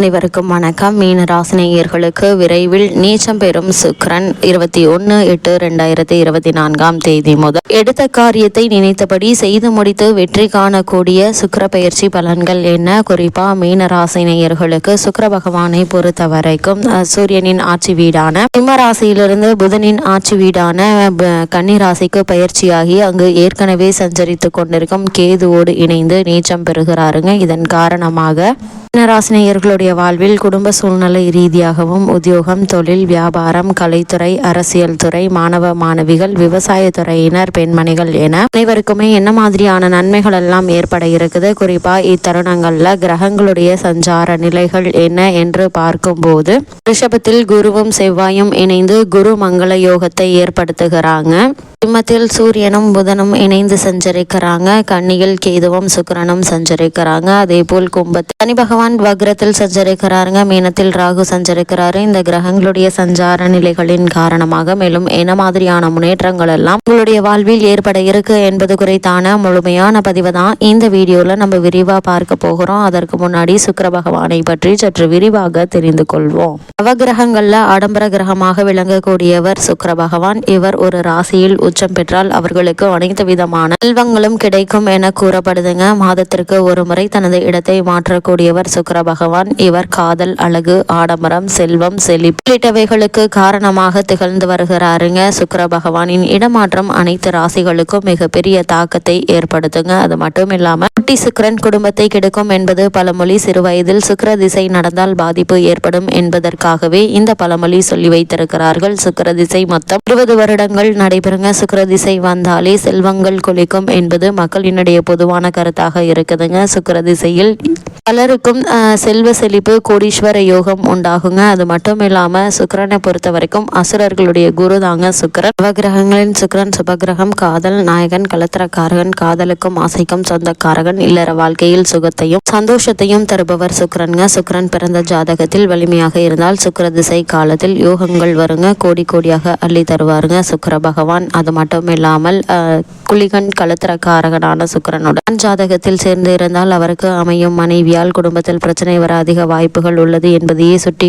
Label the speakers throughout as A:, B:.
A: அனைவருக்கும் வணக்கம். மீன ராசினியர்களுக்கு விரைவில் நீச்சம் பெறும் சுக்ரன் இருபத்தி ஒன்று எட்டு ரெண்டாயிரத்தி இருபத்தி நான்காம் தேதி முதல். எடுத்த காரியத்தை நினைத்தபடி செய்து முடித்து வெற்றி காணக்கூடிய சுக்கர பயிற்சி பலன்கள் என்ன? குறிப்பா மீன ராசினியர்களுக்கு சுக்கர பகவானை பொறுத்த வரைக்கும் சூரியனின் ஆட்சி வீடான சிம்ம ராசியிலிருந்து புதனின் ஆட்சி வீடான கன்னி ராசிக்கு பயிற்சியாகி அங்கு ஏற்கனவே சஞ்சரித்து கொண்டிருக்கும் கேதுவோடு இணைந்து நீச்சம் பெறுகிறாருங்க. இதன் காரணமாக மீனராசினியர்களுடைய வாழ்வில் குடும்ப சூழ்நிலை ரீதியாகவும் உத்தியோகம் தொழில் வியாபாரம் கலைத்துறை அரசியல் துறை மாணவ மாணவிகள் விவசாயத்துறையினர் பெண்மணிகள் என அனைவருக்குமே என்ன மாதிரியான நன்மைகள் எல்லாம் ஏற்பட இருக்குது? குறிப்பா இத்தருணங்கள்ல கிரகங்களுடைய சஞ்சார நிலைகள் என்ன என்று பார்க்கும்போது ரிஷபத்தில் குருவும் செவ்வாயும் இணைந்து குரு மங்கள யோகத்தை ஏற்படுத்துகிறாங்க. சிம்மத்தில் சூரியனும் புதனும் இணைந்து சஞ்சரிக்கிறாங்க. கன்னியில் கேதுவும் சுக்கிரனும் சஞ்சரிக்கிறாங்க. அதே போல் கும்பத்தில் சனி பகவான் வக்ரத்தில் சஞ்சரிக்கிறாருங்க. மீனத்தில் ராகு சஞ்சரிக்கிறாரு. இந்த கிரகங்களுடைய சஞ்சார நிலைகளின் காரணமாக மேலும் என்ன மாதிரியான முன்னேற்றங்கள் எல்லாம் உங்களுடைய வாழ்வில் ஏற்பட இருக்கு என்பது குறித்தான முழுமையான பதிவு தான் இந்த வீடியோல நம்ம விரிவா பார்க்க போகிறோம். அதற்கு முன்னாடி சுக்கர பகவானை பற்றி சற்று விரிவாக தெரிந்து கொள்வோம். நவகிரகங்கள்ல ஆடம்பர கிரகமாக விளங்கக்கூடியவர் சுக்கர பகவான். இவர் ஒரு ராசியில் உச்சம் பெற்றால் அவர்களுக்கு அனைத்து விதமான செல்வங்களும் கிடைக்கும் என கூறப்படுதுங்க. மாதத்திற்கு ஒரு முறை தனது இடத்தை மாற்றக்கூடியவர் சுக்கர பகவான் இவர் காதல் அழகு ஆடம்பரம் செல்வம் செழிப்பு உள்ளிட்டவைகளுக்கு காரணமாக திகழ்ந்து வருகிறாருங்க. சுக்கர பகவானின் இடமாற்றம் அனைத்து ராசிகளுக்கும் மிகப்பெரிய தாக்கத்தை ஏற்படுத்துங்க. அது மட்டும் இல்லாம குட்டி சுக்கிரன் குடும்பத்தை கெடுக்கும் என்பது பழமொழி சிறுவயதில் சுக்கர திசை நடந்தால் பாதிப்பு ஏற்படும் என்பதற்காகவே இந்த பழமொழி சொல்லி வைத்திருக்கிறார்கள். சுக்கர திசை மொத்தம் இருபது வருடங்கள் நடைபெறுங்க. சுக்கர திசை வந்தாலே செல்வங்கள் குளிக்கும் என்பது மக்களினுடைய பொதுவான கருத்தாக இருக்குதுங்க. சுக்கர திசையில் பலருக்கும் செல்வ செழிப்பு கோடீஸ்வர யோகம் உண்டாகுங்க. அது மட்டும் இல்லாமல் சுக்கரனை பொறுத்த வரைக்கும் அசுரர்களுடைய குரு தாங்க சுக்கரன். நவகிரகங்களின் சுக்கரன் சுபகிரகம் காதல் நாயகன் கலத்திரக்காரகன் காதலுக்கும் ஆசைக்கும் சொந்தக்காரகன் இல்லற வாழ்க்கையில் சுகத்தையும் சந்தோஷத்தையும் தருபவர் சுக்கரனுங்க. சுக்கிரன் பிறந்த ஜாதகத்தில் வலிமையாக இருந்தால் சுக்கர திசை காலத்தில் யோகங்கள் வருங்க. கோடி கோடியாக அள்ளி தருவாருங்க. சுக்கர பகவான் அது மட்டும் இல்லாமல் குளிகன் கலத்திரக்காரகனான சுக்கிரனுடன் ஜாதகத்தில் சேர்ந்து இருந்தால் அவருக்கு அமையும் மனைவியால் குடும்பத்தில் பிரச்சனை வர அதிக வாய்ப்புகள் உள்ளது என்பதையே சுட்டி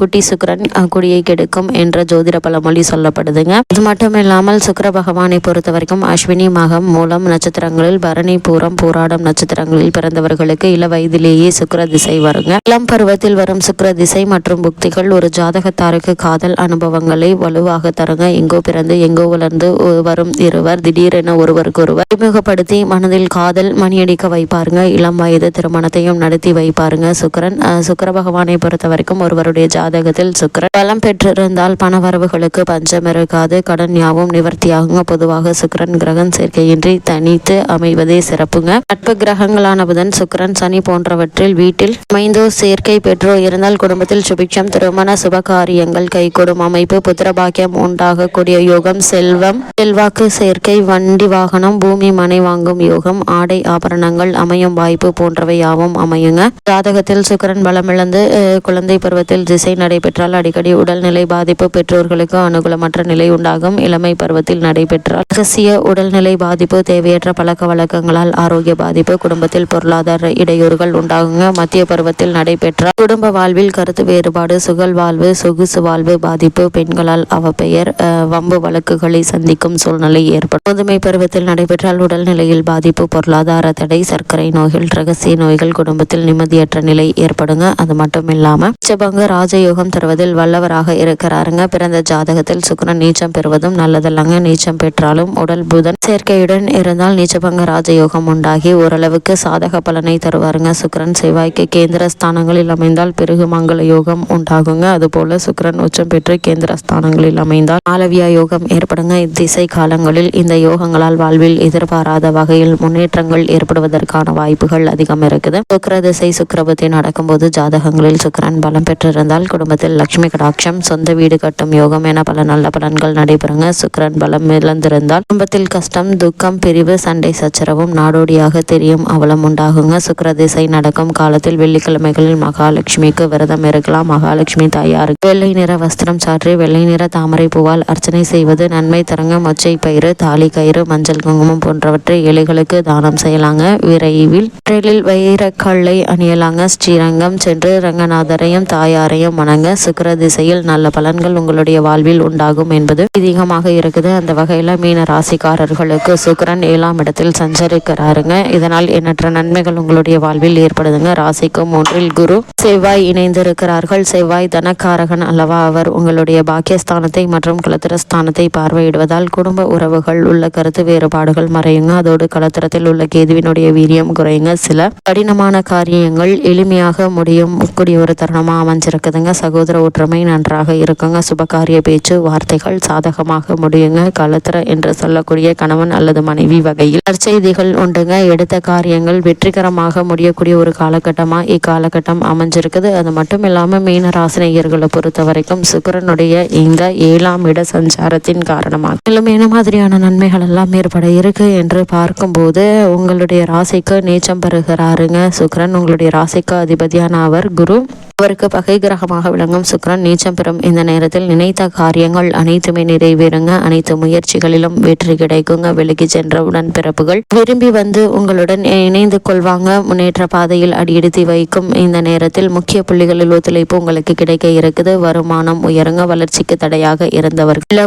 A: குட்டி சுக்கிரன் குடியை கெடுக்கும் என்ற ஜோதிட பழமொழி சொல்லப்படுதுங்க. அது மட்டும் இல்லாமல் சுக்கர பகவானை பொறுத்த வரைக்கும் அஸ்வினி மகம் மூலம் நட்சத்திரங்களில் பரணி பூரம் போராடம் நட்சத்திரங்களில் பிறந்தவர்களுக்கு இள வயதிலேயே சுக்கர திசை வருங்க. இளம் பருவத்தில் வரும் சுக்கர திசை மற்றும் புக்திகள் ஒரு ஜாதகத்தாருக்கு காதல் அனுபவங்களை வலுவாக தருங்க. எங்கோ பிறந்து எங்கோ வளர்ந்து இருந்து வரும் இருவர் திடீரென ஒருவருக்கொருவர் அறிமுகப்படுத்தி மனதில் காதல் மணியடிக்க வைப்பாருங்க. இளம் வயது திருமணத்தையும் நடத்தி வைப்பாருங்க. சுக்கிரன் சுக்கர பகவானை பொறுத்த வரைக்கும் ஒருவருடைய ஜாதகத்தில் சுக்கிரன் பலம் பெற்றிருந்தால் பண வரவுகளுக்கு பஞ்சம் இருக்காது. கடன் யாவும் நிவர்த்தியாகுங்க. பொதுவாக சுக்கரன் கிரகம் சேர்க்கையின்றி தனித்து அமைவதே சிறப்புங்க. நட்பு கிரகங்களான புதன் சுக்கிரன் சனி போன்றவற்றில் வீட்டில் அமைந்தோ சேர்க்கை பெற்றோ இருந்தால் குடும்பத்தில் சுபிக்ஷம் திருமண சுபகாரியங்கள் கைகூடும் அமைப்பு புத்திரபாக்கியம் உண்டாகக்கூடிய யோகம் செல்வ யோகம் செல்வாக்கு சேர்க்கை வண்டி வாகனம் பூமி மனை வாங்கும் யோகம் ஆடை ஆபரணங்கள் அமையும் வாய்ப்பு போன்றவை யாவும் அமையுங்க. ஜாதகத்தில் சுக்கிரன் பலமிழந்து குழந்தை பருவத்தில் திசை நடைபெற்றால் அடிக்கடி உடல்நிலை பாதிப்பு பெற்றோர்களுக்கு அனுகூலமற்ற நிலை உண்டாகும். இளமை பருவத்தில் நடைபெற்றால் ரகசிய உடல்நிலை பாதிப்பு தேவையற்ற பழக்க வழக்கங்களால் ஆரோக்கிய பாதிப்பு குடும்பத்தில் பொருளாதார இடையூறுகள் உண்டாகுங்க. மத்திய பருவத்தில் நடைபெற்றால் குடும்ப வாழ்வில் கருத்து வேறுபாடு சுகல் வாழ்வு சொகுசு வாழ்வு பாதிப்பு பெண்களால் அவப்பெயர் அஹ், வம்பு வழக்குகளை சந்திக்கும் சூழ்நிலை ஏற்படும். முதுமை பருவத்தில் நடைபெற்றால் உடல்நிலையில் பாதிப்பு பொருளாதார தடை சர்க்கரை நோய்கள் ரகசிய நோய்கள் குடும்பத்தில் நிம்மதியற்ற நிலை ஏற்படுங்க. அது மட்டும் இல்லாம உச்சபங்க ராஜயோகம் தருவதில் வல்லவராக இருக்கிறாருங்க. பிறந்த ஜாதகத்தில் சுக்ரன் நீச்சம் பெறுவதும் நல்லதல்லங்க. நீச்சம் பெற்றாலும் உடல் புதன் சேர்க்கையுடன் இருந்தால் நீச்சபங்க ராஜயோகம் உண்டாகி ஓரளவுக்கு சாதக பலனை தருவாருங்க. சுக்ரன் செவ்வாய்க்கு கேந்திர ஸ்தானங்களில் அமைந்தால் பிறகு மங்கள யோகம் உண்டாகுங்க. அதுபோல சுக்ரன் உச்சம் பெற்று கேந்திர ஸ்தானங்களில் அமைந்தால் மாலவியா யோகம் ஏற்படுங்க. இத்திசை காலங்களில் இந்த யோகங்களால் வாழ்வில் எதிர்பாராத வகையில் முன்னேற்றங்கள் ஏற்படுவதற்கான வாய்ப்புகள் அதிகம் இருக்குது. சுக்கர திசை நடக்கும் நடக்கும்போது ஜாதகங்களில் சுக்கரன் பலம் பெற்றிருந்தால் குடும்பத்தில் லட்சுமி கடாட்சம் சொந்த வீடு கட்டும் யோகம் என பல நல்ல பலன்கள் நடைபெறுங்க. சுக்கிரன் பலம் இழந்திருந்தால் குடும்பத்தில் கஷ்டம் துக்கம் பிரிவு சண்டை சச்சரவும் நாடோடியாக தெரியும் அவலம் உண்டாகுங்க. சுக்கர திசை நடக்கும் காலத்தில் வெள்ளிக்கிழமைகளில் மகாலட்சுமிக்கு விரதம் இருக்கலாம். மகாலட்சுமி தாயாருக்கு வெள்ளை நிற வஸ்திரம் சாற்றி வெள்ளை நிற தாமரை பூவால் அர்ச்சனை செய்வது நன்மை தரும் சக்கரங்க மொச்சை பயிறு தாலி கயிறு மஞ்சள் குங்குமம் போன்றவற்றை ஏழைகளுக்கு தானம் செய்யலாங்க. விரைவில் விரலில் வைரக்கல்லை அணியலாங்க. ஸ்ரீரங்கம் சென்று ரங்கநாதரையும் தாயாரையும் வணங்க. சுக்கர திசையில் நல்ல பலன்கள் உங்களுடைய வாழ்வில் உண்டாகும் என்பது அதிகமாக இருக்குது. அந்த வகையில் மீன ராசிக்காரர்களுக்கு சுக்கிரன் ஏழாம் இடத்தில் சஞ்சரிக்கிறாருங்க. இதனால் எண்ணற்ற நன்மைகள் உங்களுடைய வாழ்வில் ஏற்படுதுங்க. ராசிக்கு மூன்றில் குரு செவ்வாய் இணைந்திருக்கிறார்கள். செவ்வாய் தனக்காரகன் அல்லவா? அவர் உங்களுடைய பாக்கியஸ்தானத்தை மற்றும் கலத்திரஸ்தானத்தை பார்வையிடுவதால் குடும்ப உறவுகள் உள்ள கருத்து வேறுபாடுகள் மறையுங்க. அதோடு கலத்திரத்தில் உள்ள கேதுவினுடைய வீரியம் குறையுங்க. சில கடினமான காரியங்கள் எளிமையாக முடியும். கூடிய ஒரு தருணமாக அமைஞ்சிருக்குதுங்க. சகோதர ஒற்றுமை நன்றாக இருக்குங்க. சுபகாரிய பேச்சு வார்த்தைகள் சாதகமாக முடியுங்க. கலத்திர என்று சொல்லக்கூடிய கணவன் அல்லது மனைவி வகையில் நற்செய்திகள் உண்டுங்க. எடுத்த காரியங்கள் வெற்றிகரமாக முடியக்கூடிய ஒரு காலகட்டமாக இக்காலகட்டம் அமைஞ்சிருக்குது. அது மட்டும் இல்லாமல் மீன ராசினியர்களை பொறுத்த வரைக்கும் சுக்கரனுடைய இந்த ஏழாம் இட சஞ்சாரத்தின் காரணமாக மேலும் என்ன மாதிரியான நன்மைகள் எல்லாம் ஏற்பட இருக்கு என்று பார்க்கும்போது உங்களுடைய ராசிக்கு நீச்சம் பெறுகிறாருங்க. சுக்கரன் உங்களுடைய ராசிக்கு அதிபதியான அவர் குரு. அவருக்கு பகை கிரகமாக விளங்கும் சுக்கரன் நீச்சம் பெறும். இந்த நேரத்தில் நினைத்த காரியங்கள் அனைத்துமே நிறைவேறுங்க. அனைத்து முயற்சிகளிலும் வெற்றி கிடைக்குங்க. விலகி சென்ற உடன்பிறப்புகள் விரும்பி வந்து உங்களுடன் இணைந்து கொள்வாங்க. முன்னேற்ற பாதையில் அடியெடுத்து வைக்கும். இந்த நேரத்தில் முக்கிய புள்ளிகளில் ஒத்துழைப்பு உங்களுக்கு கிடைக்க இருக்குது. வருமானம் உயருங்க. வளர்ச்சிக்கு தடையாக இருந்தவர்கள்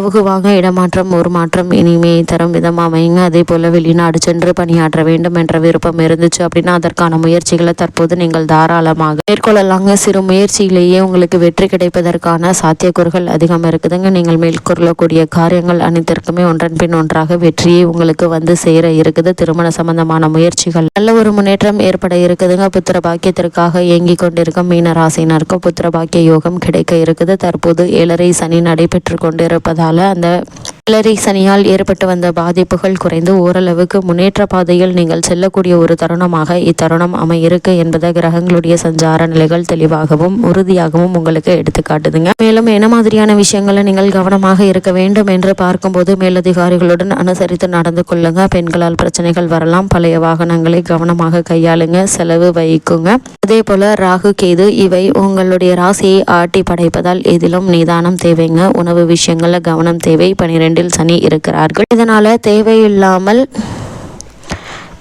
A: இடமாற்ற மாற்றம் ஒரு மாற்றம் இனிமே தரும் விதம் அமைங்க அதே போல வெளிநாடு சென்று பணியாற்ற வேண்டும் என்ற விருப்பம் இருந்துச்சு அப்படின்னா அதற்கான முயற்சிகளை தற்போது நீங்கள் தாராளமாக மேற்கொள்ளலாங்க. சிறு முயற்சியிலேயே உங்களுக்கு வெற்றி கிடைப்பதற்கான சாத்தியக்கூறுகள் அதிகம் இருக்குதுங்க. நீங்கள் மேற்கொள்ளக்கூடிய காரியங்கள் அனைத்திற்குமே ஒன்றன் பின் ஒன்றாக வெற்றியை உங்களுக்கு வந்து சேர இருக்குது. திருமண சம்பந்தமான முயற்சிகள் நல்ல ஒரு முன்னேற்றம் ஏற்பட இருக்குதுங்க. புத்திர பாக்கியத்திற்காக இயங்கி கொண்டிருக்கும் மீன ராசினருக்கும் புத்திர பாக்கிய யோகம் கிடைக்க இருக்குது. தற்போது ஏழரை சனி நடைபெற்று கொண்டிருப்பதால் அந்த ஏழரை சனியால் ஏற்பட்டு வந்த பாதிப்புகள் குறைந்து ஓரளவுக்கு முன்னேற்ற பாதையில் நீங்கள் செல்லக்கூடிய ஒரு தருணமாக இத்தருணம் அமையிருக்கு என்பதை கிரகங்களுடைய சஞ்சார நிலைகள் தெளிவாகவும் உறுதியாகவும் உங்களுக்கு எடுத்துக்காட்டுதுங்க மேலும் என்ன மாதிரியான விஷயங்களை நீங்கள் கவனமாக இருக்க வேண்டும் என்று பார்க்கும்போது மேலதிகாரிகளுடன் அனுசரித்து நடந்து கொள்ளுங்க. பெண்களால் பிரச்சனைகள் வரலாம். பழைய வாகனங்களை கவனமாக கையாளுங்க. செலவு வைக்குங்க அதே போல ராகு கேது இவை உங்களுடைய ராசியை ஆட்டி படைப்பதால் எதிலும் நிதானம் தேவைங்க. உணவு விஷயங்கள்ல கவனம் தேவை. பனிரெண்டு வீட்டில் சனி இருக்கிறார்கள். இதனால் தேவையில்லாமல்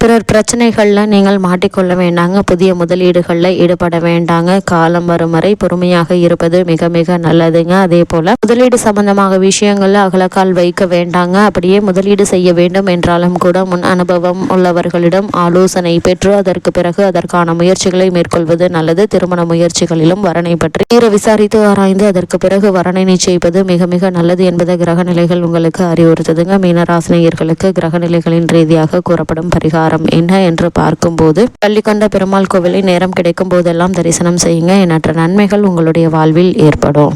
A: பிறர் பிரச்சனைகளில் நீங்கள் மாட்டிக்கொள்ள வேண்டாங்க. புதிய முதலீடுகளில் ஈடுபட வேண்டாங்க. காலம் வரும் வரை பொறுமையாக இருப்பது மிக மிக நல்லதுங்க. அதே போல் முதலீடு சம்பந்தமாக விஷயங்களில் அகலக்கால் வைக்க வேண்டாங்க. அப்படியே முதலீடு செய்ய வேண்டும் என்றாலும் கூட முன் அனுபவம் உள்ளவர்களிடம் ஆலோசனை பெற்று அதற்கு பிறகு அதற்கான முயற்சிகளை மேற்கொள்வது நல்லது. திருமண முயற்சிகளிலும் வரனை பற்றி தீர விசாரித்து ஆராய்ந்து அதற்கு பிறகு வரனை நிச்சயிப்பது மிக மிக நல்லது என்பதை கிரகநிலைகள் உங்களுக்கு அறிவுறுத்துதுங்க. மீனராசினியர்களுக்கு கிரகநிலைகளின் ரீதியாக கூறப்படும் பரிகாரம். பரிகாரம் என்ன என்று பார்க்கும்போது பள்ளிக்கொண்ட பெருமாள் கோவிலை நேரம் கிடைக்கும் போதெல்லாம் தரிசனம் செய்யுங்க. எண்ணற்ற நன்மைகள் உங்களுடைய வாழ்வில் ஏற்படும்.